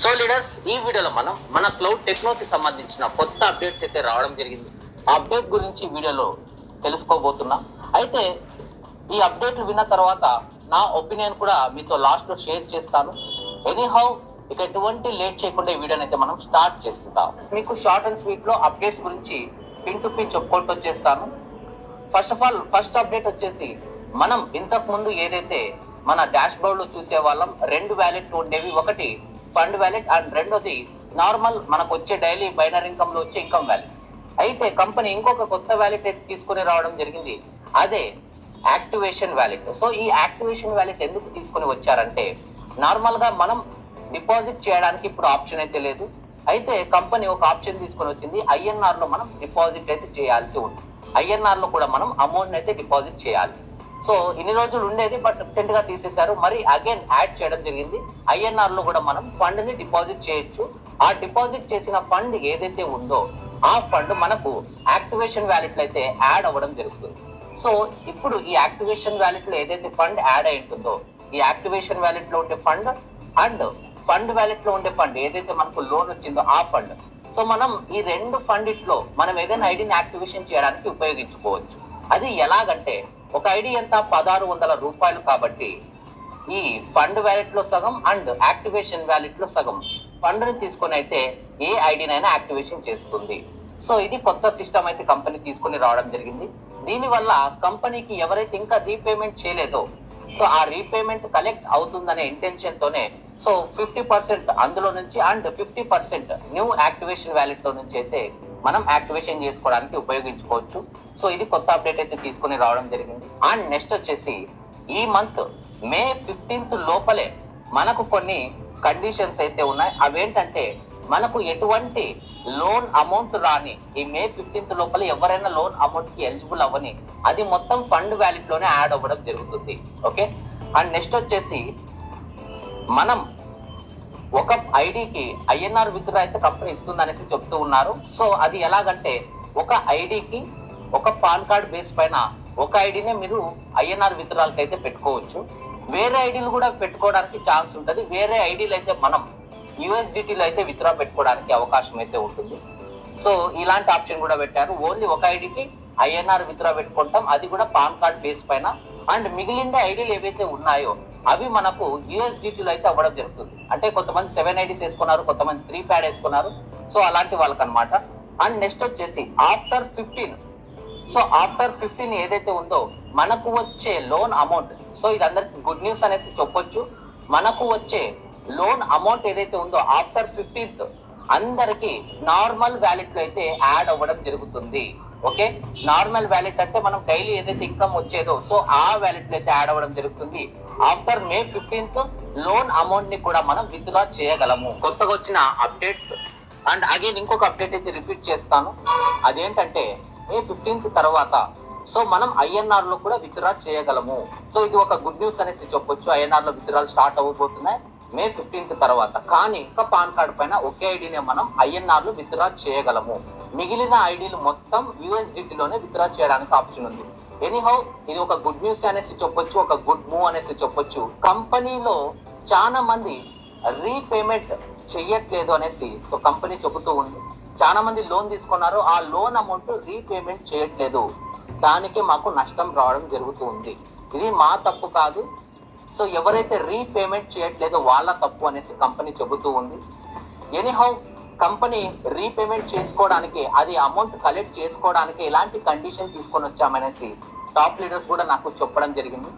So leaders ఈ వీడియోలో మనం మన క్లౌడ్ టెక్నోకి సంబంధించిన కొత్త అప్డేట్స్ అయితే రావడం జరిగింది. ఆ అప్డేట్ గురించి వీడియోలో తెలుసుకోబోతున్నాం. అయితే ఈ అప్డేట్లు విన్న తర్వాత నా ఒపీనియన్ కూడా మీతో లాస్ట్లో షేర్ చేస్తాను. ఎనీహౌ ఇక ఎటువంటి లేట్ చేయకుండా ఈ వీడియోని అయితే మనం స్టార్ట్ చేస్తాం మీకు షార్ట్ అండ్ స్వీట్లో అప్డేట్స్ గురించి పిన్ టు పిన్ చెప్పుకుంటూ వచ్చేస్తాను. First of all first update వచ్చేసి మనం ఇంతకు ముందు ఏదైతే మన డాష్ బోర్డ్లో చూసే వాళ్ళం రెండు వ్యాలెట్లు ఉండేవి ఒకటి ఫండ్ వ్యాలెట్ అండ్ రెండోది నార్మల్ మనకు వచ్చే డైలీ బైనర్ ఇన్కమ్లో వచ్చే ఇన్కమ్ వ్యాలెట్ అయితే కంపెనీ ఇంకొక కొత్త వ్యాలెట్ అయితే తీసుకుని రావడం జరిగింది. అదే యాక్టివేషన్ వ్యాలెట్ సో ఈ యాక్టివేషన్ వ్యాలెట్ ఎందుకు తీసుకొని వచ్చారంటే నార్మల్గా మనం డిపాజిట్ చేయడానికి ఇప్పుడు ఆప్షన్ అయితే లేదు. అయితే కంపెనీ ఒక ఆప్షన్ తీసుకొని వచ్చింది ఐఎన్ఆర్లో మనం డిపాజిట్ అయితే చేయాల్సి ఉంది ఐఎన్ఆర్లో కూడా మనం అమౌంట్ అయితే డిపాజిట్ చేయాలి. సో ఇన్ని రోజులు ఉండేది బట్ రీసెంట్గా తీసేశారు. మరి అగైన్ యాడ్ చేయడం జరిగింది. ఐఎన్ఆర్లో కూడా మనం ఫండ్ని డిపాజిట్ చేయొచ్చు. ఆ డిపాజిట్ చేసిన ఫండ్ ఏదైతే ఉందో ఆ ఫండ్ మనకు యాక్టివేషన్ వ్యాలెట్లు అయితే యాడ్ అవ్వడం జరుగుతుంది. సో ఇప్పుడు ఈ యాక్టివేషన్ వ్యాలెట్లో ఏదైతే ఫండ్ యాడ్ అయి ఉంటుందో ఈ యాక్టివేషన్ వ్యాలెట్లో ఉండే ఫండ్ అండ్ ఫండ్ వ్యాలెట్లో ఉండే ఫండ్ ఏదైతే మనకు లోన్ వచ్చిందో ఆ ఫండ్ సో మనం ఈ రెండు ఫండ్ ఇట్లో మనం ఏదైనా ఐడిని యాక్టివేషన్ చేయడానికి ఉపయోగించుకోవచ్చు. అది ఎలాగంటే ఒక ఐడి ఎంత? పదహారు వందల రూపాయలు కాబట్టి ఈ ఫండ్ వ్యాలెట్లో సగం అండ్ యాక్టివేషన్ వ్యాలెట్లో సగం. ఫండ్ని తీసుకొని అయితే ఏ ఐడినైనా యాక్టివేషన్ చేస్తుంది. సో ఇది కొత్త సిస్టమ్ అయితే కంపెనీ తీసుకొని రావడం జరిగింది. దీనివల్ల కంపెనీకి ఎవరైతే ఇంకా రీపేమెంట్ చేయలేదో సో ఆ రీపేమెంట్ కలెక్ట్ అవుతుందనే ఇంటెన్షన్ తోనే సో ఫిఫ్టీ పర్సెంట్ అందులో నుంచి and fifty percent new activation వ్యాలెట్లో నుంచి అయితే మనం యాక్టివేషన్ చేసుకోవడానికి ఉపయోగించుకోవచ్చు. సో ఇది కొత్త అప్డేట్ అయితే తీసుకొని రావడం జరిగింది. అండ్ నెక్స్ట్ వచ్చేసి ఈ మంత్ మే ఫిఫ్టీన్త్ లోపలే మనకు కొన్ని కండిషన్స్ అయితే ఉన్నాయి. అవేంటంటే మనకు ఎటువంటి లోన్ అమౌంట్ రాని ఈ మే ఫిఫ్టీన్త్ లోపల ఎవరైనా లోన్ అమౌంట్కి ఎలిజిబుల్ అవ్వని అది మొత్తం ఫండ్ వ్యాలిట్లోనే యాడ్ అవ్వడం జరుగుతుంది. ఓకే? అండ్ నెక్స్ట్ వచ్చేసి మనం ఒక ఐడికి ఐఎన్ఆర్ విత్డ్రా అయితే కంపెనీ ఇస్తుంది అనేసి చెప్తూ ఉన్నారు. సో అది ఎలాగంటే ఒక ఐడికి ఒక పాన్ కార్డ్ బేస్ పైన ఒక ఐడినే మీరు ఐఎన్ఆర్ విత్డ్రాలకి అయితే పెట్టుకోవచ్చు. వేరే ఐడీలు కూడా పెట్టుకోవడానికి ఛాన్స్ ఉంటుంది. వేరే ఐడీలు అయితే మనం యూఎస్డిటీలో అయితే విత్డ్రా పెట్టుకోవడానికి అవకాశం అయితే ఉంటుంది. సో ఇలాంటి ఆప్షన్ కూడా పెట్టారు. ఓన్లీ ఒక ఐడికి ఐఎన్ఆర్ విత్డ్రా పెట్టుకుంటాం. అది కూడా పాన్ కార్డ్ బేస్ పైన. అండ్ మిగిలిన ఐడీలు ఏవైతే ఉన్నాయో అవి మనకు యూఎస్డిటీలో అయితే అవ్వడం జరుగుతుంది. అంటే కొంతమంది సెవెన్ ఐడీస్ వేసుకున్నారు కొంతమంది త్రీ ప్యాడ్ వేసుకున్నారు. సో అలాంటి వాళ్ళకి అనమాట అండ్ నెక్స్ట్ వచ్చేసి after fifteen so after fifteen ఏదైతే ఉందో మనకు వచ్చే లోన్ అమౌంట్ సో ఇది అందరికి గుడ్ న్యూస్ అనేసి చెప్పొచ్చు. మనకు వచ్చే లోన్ అమౌంట్ ఏదైతే ఉందో ఆఫ్టర్ ఫిఫ్టీన్త్ అందరికి నార్మల్ వ్యాలెట్లో అయితే యాడ్ అవ్వడం జరుగుతుంది. ఓకే? నార్మల్ వ్యాలెట్ అంటే మనం డైలీ ఏదైతే ఇన్కమ్ వచ్చేదో సో ఆ వ్యాలెట్ అయితే యాడ్ అవ్వడం జరుగుతుంది. ఆఫ్టర్ మే ఫిఫ్టీన్త్ లోన్ అమౌంట్ని కూడా మనం విత్డ్రా చేయగలము. కొత్తగా వచ్చిన అప్డేట్స్. అండ్ అగైన్ ఇంకొక అప్డేట్ అయితే రిపీట్ చేస్తాను. అదేంటంటే మే ఫిఫ్టీన్త్ తర్వాత సో మనం ఐఎన్ఆర్లో కూడా విత్డ్రా చేయగలము. సో ఇది ఒక గుడ్ న్యూస్ అనేసి చెప్పొచ్చు. ఐఎన్ఆర్లో విత్డ్రాలు స్టార్ట్ అవ్వబోతున్నాయి మే ఫిఫ్టీన్త్ తర్వాత. కానీ ఇంకా పాన్ కార్డ్ పైన ఒకే ఐడినే మనం ఐఎన్ఆర్లో విత్డ్రా చేయగలము. మిగిలిన ఐడీలు మొత్తం USDT లోనే విత్డ్రా చేయడానికి ఆప్షన్ ఉంది. ఎనీహౌ ఇది ఒక గుడ్ న్యూస్ అనేసి చెప్పొచ్చు ఒక గుడ్ మూవ్ అనేసి చెప్పొచ్చు. కంపెనీలో చాలా మంది రీపేమెంట్ చెయ్యట్లేదు అనేసి సో కంపెనీ చెబుతూ ఉంది. చాలా మంది లోన్ తీసుకున్నారు ఆ లోన్ అమౌంట్ రీపేమెంట్ చేయట్లేదు. దానికి మాకు నష్టం రావడం జరుగుతూ ఉంది. ఇది మా తప్పు కాదు. సో ఎవరైతే రీపేమెంట్ చేయట్లేదో వాళ్ళ తప్పు అనేసి కంపెనీ చెబుతూ ఉంది. ఎనీహౌ కంపెనీ రీపేమెంట్ చేసుకోవడానికి అది అమౌంట్ కలెక్ట్ చేసుకోవడానికి ఎలాంటి కండిషన్ తీసుకొని వచ్చామనేసి టాప్ లీడర్స్ కూడా నాకు చెప్పడం జరిగింది.